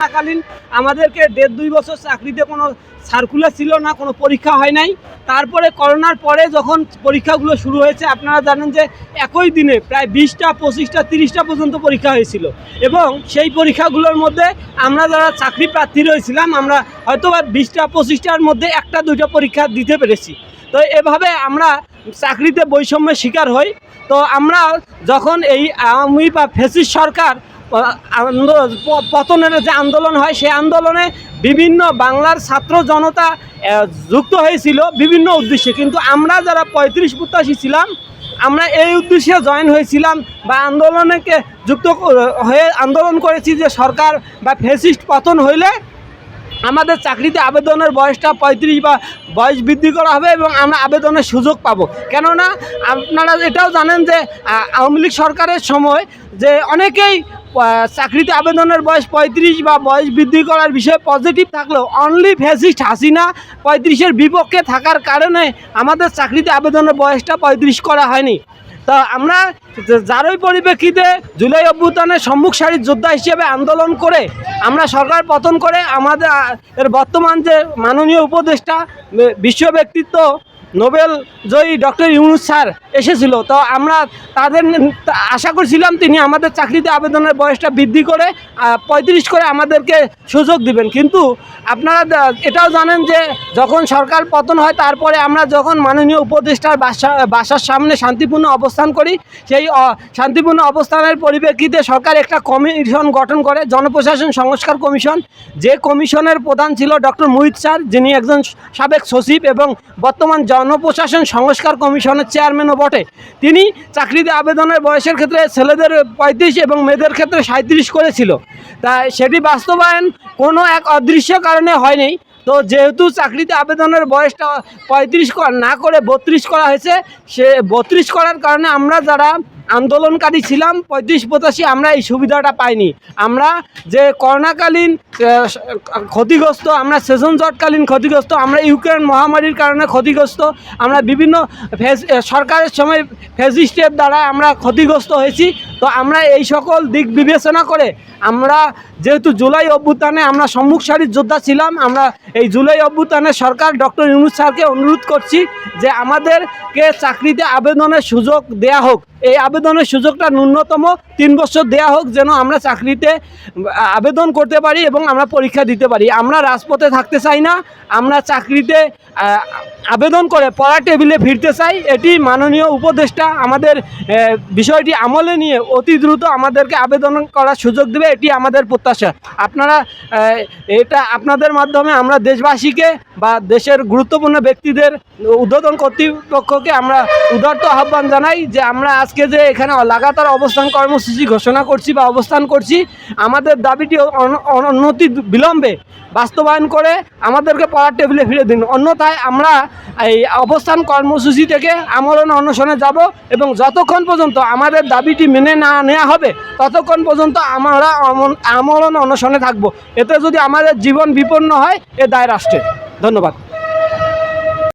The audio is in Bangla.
থাকাকালীন আমাদেরকে দেড় দুই বছর চাকরিতে কোনো সার্কুলার ছিল না, কোনো পরীক্ষা হয় নাই। তারপরে করোনার পরে যখন পরীক্ষাগুলো শুরু হয়েছে, আপনারা জানেন যে একই দিনে প্রায় বিশটা, পঁচিশটা, তিরিশটা পর্যন্ত পরীক্ষা হয়েছিল। এবং সেই পরীক্ষাগুলোর মধ্যে আমরা যারা চাকরি প্রার্থী রয়েছিলাম, আমরা হয়তো বা বিশটা, পঁচিশটার মধ্যে একটা, দুইটা পরীক্ষা দিতে পেরেছি। তো এভাবে আমরা চাকরিতে বৈষম্যের শিকার হই। তো আমরা যখন এই আওয়ামী বা ফেসিস সরকার পতনের যে আন্দোলন হয়, সেই আন্দোলনে বিভিন্ন বাংলার ছাত্র জনতা যুক্ত হয়েছিল বিভিন্ন উদ্দেশ্যে। কিন্তু আমরা যারা পঁয়ত্রিশ প্রত্যাশী ছিলাম, আমরা এই উদ্দেশ্যে জয়েন হয়েছিলাম বা আন্দোলনকে যুক্ত হয়ে আন্দোলন করেছি যে সরকার বা ফেসিস্ট পতন হইলে আমাদের চাকরিতে আবেদনের বয়সটা পঁয়ত্রিশ বা বয়স বৃদ্ধি করা হবে এবং আমরা আবেদনের সুযোগ পাবো। কেননা, আপনারা এটাও জানেন যে আওয়ামী লীগ সরকারের সময় যে অনেকেই চাকরিতে আবেদনের বয়স পঁয়ত্রিশ বা বয়স বৃদ্ধি করার বিষয়ে পজিটিভ থাকলেও অনলি ফেসিস্ট হাসিনা পঁয়ত্রিশের বিপক্ষে থাকার কারণে আমাদের চাকরিতে আবেদনের বয়সটা পঁয়ত্রিশ করা হয়নি। তা আমরা যারই পরিপ্রেক্ষিতে জুলাই অভ্যুত্থানের সম্মুখ সারির যোদ্ধা হিসেবে আন্দোলন করে আমরা সরকার পতন করে আমাদের বর্তমান যে মাননীয় উপদেষ্টা বিশ্ব ব্যক্তিত্ব নোবেল জয়ী ডক্টর ইউনুস স্যার এসেছিল। তো আমরা তাদের আশা করছিলাম তিনি আমাদের চাকরিতে আবেদনের বয়সটা বৃদ্ধি করে পঁয়ত্রিশ করে আমাদেরকে সুযোগ দিবেন। কিন্তু আপনারা এটাও জানেন যে যখন সরকার পতন হয়, তারপরে আমরা যখন মাননীয় উপদেষ্টার বাসা, বাসার সামনে শান্তিপূর্ণ অবস্থান করি, সেই শান্তিপূর্ণ অবস্থানের পরিপ্রেক্ষিতে সরকার একটা কমিশন গঠন করে, জনপ্রশাসন সংস্কার কমিশন। যে কমিশনের প্রধান ছিল ডক্টর মুহিত স্যার, যিনি একজন সাবেক সচিব এবং বর্তমান জনপ্রশাসন সংস্কার কমিশনের চেয়ারম্যানও বটে। তিনি চাকরিতে আবেদনের বয়সের ক্ষেত্রে ছেলেদের পঁয়ত্রিশ এবং মেয়েদের ক্ষেত্রে সাঁত্রিশ করেছিল। তাই সেটি বাস্তবায়ন কোনো এক অদৃশ্য কারণে হয়নি। তো যেহেতু চাকরিতে আবেদনের বয়সটা পঁয়ত্রিশ না করে বত্রিশ করা হয়েছে, সে বত্রিশ করার কারণে আমরা যারা আন্দোলনকারী ছিলাম, পঁয়ত্রিশ, পঁচাশি, আমরা এই সুবিধাটা পাইনি। আমরা যে করোনাকালীন ক্ষতিগ্রস্ত, আমরা সেশন জটকালীন ক্ষতিগ্রস্ত, আমরা ইউক্রেন মহামারীর কারণে ক্ষতিগ্রস্ত, আমরা বিভিন্ন সরকারের সময় ফেসিস্টের দ্বারা আমরা ক্ষতিগ্রস্ত হয়েছি। তো আমরা এই সকল দিক বিবেচনা করে আমরা যেহেতু জুলাই অভ্যুত্থানে আমরা সম্মুখ সারির যোদ্ধা ছিলাম, আমরা এই জুলাই অভ্যুত্থানে সরকার ডক্টর ইউনুস স্যারকে অনুরোধ করছি যে আমাদেরকে চাকরিতে আবেদনের সুযোগ দেয়া হোক। এই আবেদনের সুযোগটা ন্যূনতম তিন বছর দেয়া হোক যেন আমরা চাকরিতে আবেদন করতে পারি এবং আমরা পরীক্ষা দিতে পারি। আমরা রাজপথে থাকতে চাই না, আমরা চাকরিতে আবেদন করে পড়া টেবিলে ফিরতে চাই। এটি মাননীয় উপদেষ্টা আমাদের বিষয়টি আমলে নিয়ে অতি দ্রুত আমাদেরকে আবেদন করার সুযোগ দেবে, এটি আমাদের প্রত্যাশা। আপনারা এটা আপনাদের মাধ্যমে আমরা দেশবাসীকে বা দেশের গুরুত্বপূর্ণ ব্যক্তিদের উদ্বোধন কর্তৃপক্ষকে আমরা উদার্ত আহ্বান জানাই যে আমরা আজকে যে এখানে লাগাতার অবস্থান কর্মসূচি ঘোষণা করছি বা অবস্থান করছি, আমাদের দাবিটি অন- অনতি বিলম্বে বাস্তবায়ন করে আমাদেরকে পড়ার টেবিলে ফিরে দিন। অন্যথায় আমরা এই অবস্থান কর্মসূচি থেকে আমরণ অনশনে যাব এবং যতক্ষণ পর্যন্ত আমাদের দাবিটি মেনে না নেওয়া হবে, ততক্ষণ পর্যন্ত আমরা আমরণ অনশনে থাকব। এতে যদি আমাদের জীবন বিপন্ন হয়, এ দায় রাষ্ট্রে ধন্যবাদ।